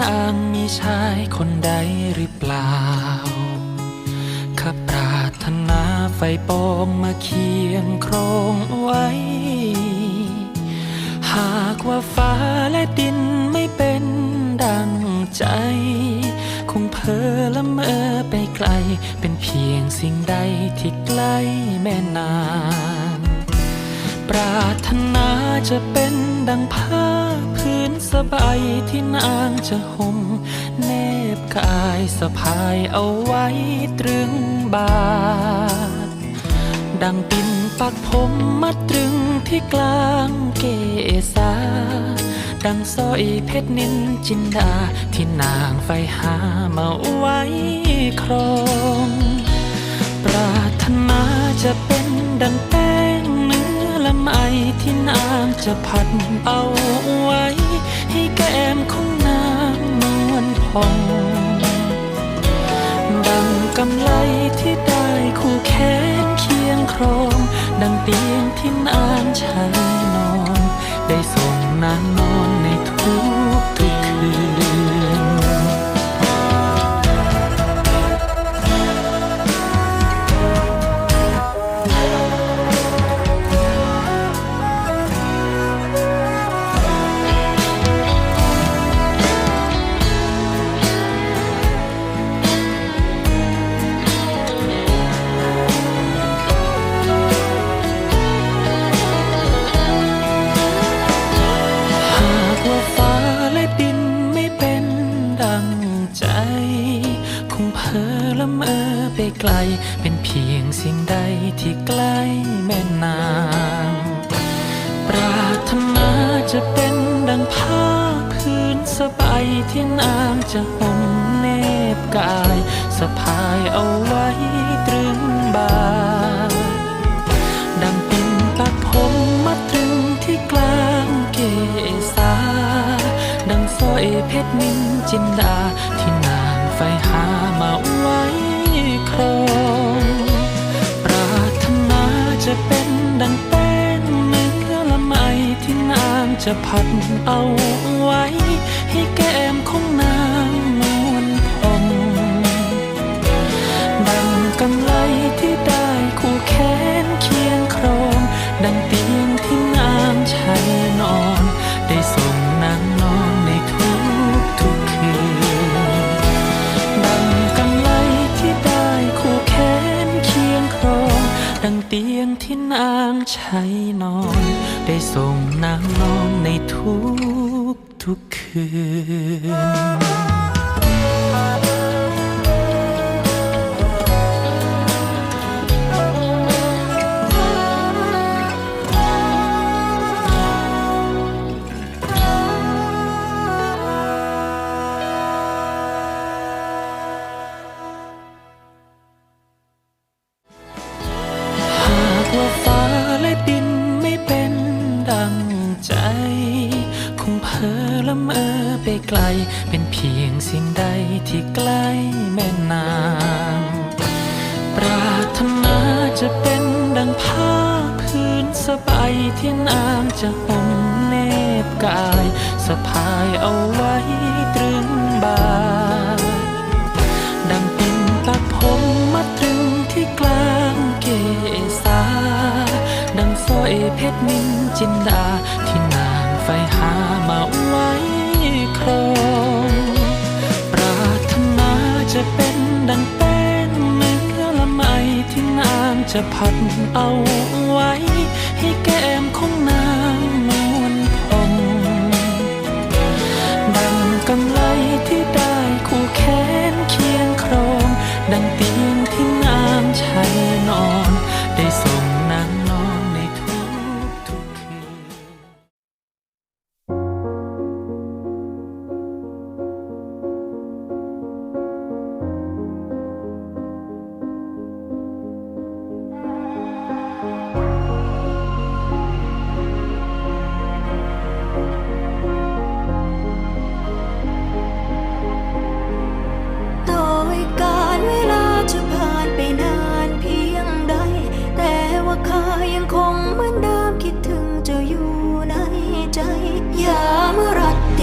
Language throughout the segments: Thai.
นางมีชายคนใดหรือเปล่า ข้าปรารถนาไฟปองมาเคียงครองไว้ หากว่าฟ้าและดินไม่เป็นดังใจ คงเพ้อละเมอไปไกล เป็นเพียงสิ่งใดที่ใกล้แม่นาง ปรารถนาจะเป็นดังผ้าพื้นสบายที่นางจะห่มเนบกายสะพายเอาไว้ตรึงบาท ดังปิ่นปักผมมัดตรึงที่กลางเกศาดังสร้อยเพชรนินจินดา ที่นางไฟหามาไว้ครอง ปรารถนาจะเป็นดัง ที่นางจะพัดเอาไว้ ให้แก้มของนางนวลพอง ดังกำไลที่ได้คู่แขนเคียงครอง ดังเตียงที่นางใช้นอน ได้ส่งนางนอน ไปไกล เป็นเพียงสิ่งใดที่ใกล้แม่นางปรารถนาจะเป็นดังผ้าพื้นสบายที่นางจะห่มเนบกายสะพายเอาไว้ตรึงบาดังปิ่นปักผมมัดตรึงที่กลางเกศาดังสร้อยเพชรนินจินดาที่นางไฟหามา จะพัดเอาไว้ ให้แก้มของนางนวลพองดังกำไลที่ได้คู่แขนเคียงครอง ดังเตียงที่นางใช้นอน ได้ส่งนางนอนในทุกทุกคืนดังกำไลที่ได้คู่แขนเคียงครอง ดังเตียงที่นางใช้นอน ส่งน้ำนอนในทุกทุกคืน ละเมอไปไกล เป็นเพียงสิ่งใดที่ใกล้แม่นางปรารถนาจะเป็นดังผ้าพื้นสบายที่นางจะห่มเนบกาย สะพายเอาไว้ตรึงบาดังปิ่นปักผมมัดตรึงที่กลางเกศาดังสร้อยเพชรนินจินดาที่นางไฟหามา จะพัดเอาไว้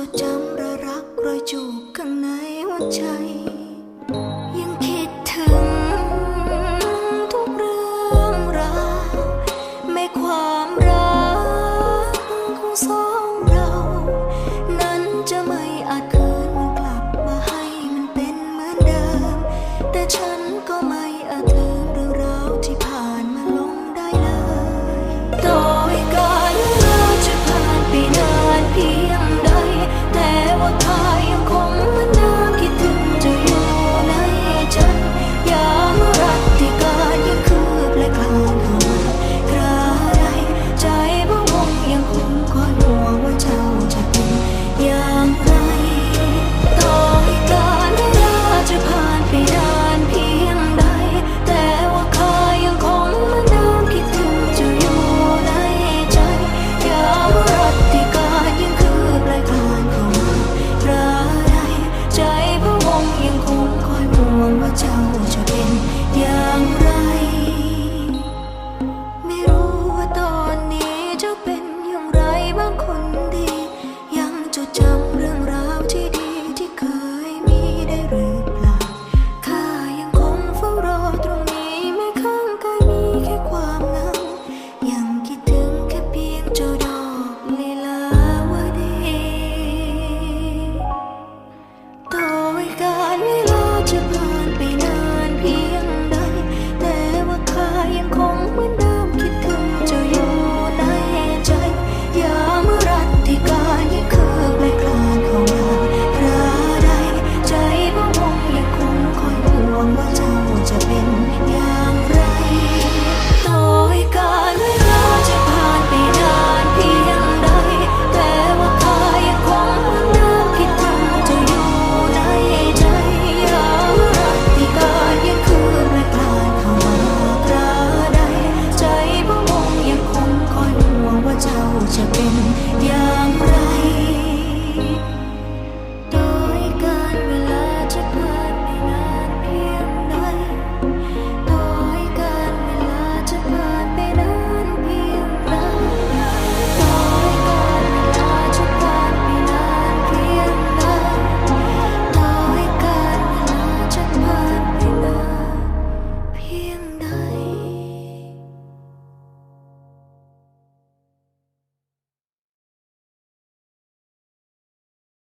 จดจำระรักรอยจูบข้างในหัวใจ ยังคิดถึงทุกเรื่องราวไม่ความรักของสองเรา นั้นจะไม่อาจคืนมันกลับมาให้มันเป็นเหมือนเดิม แต่ฉัน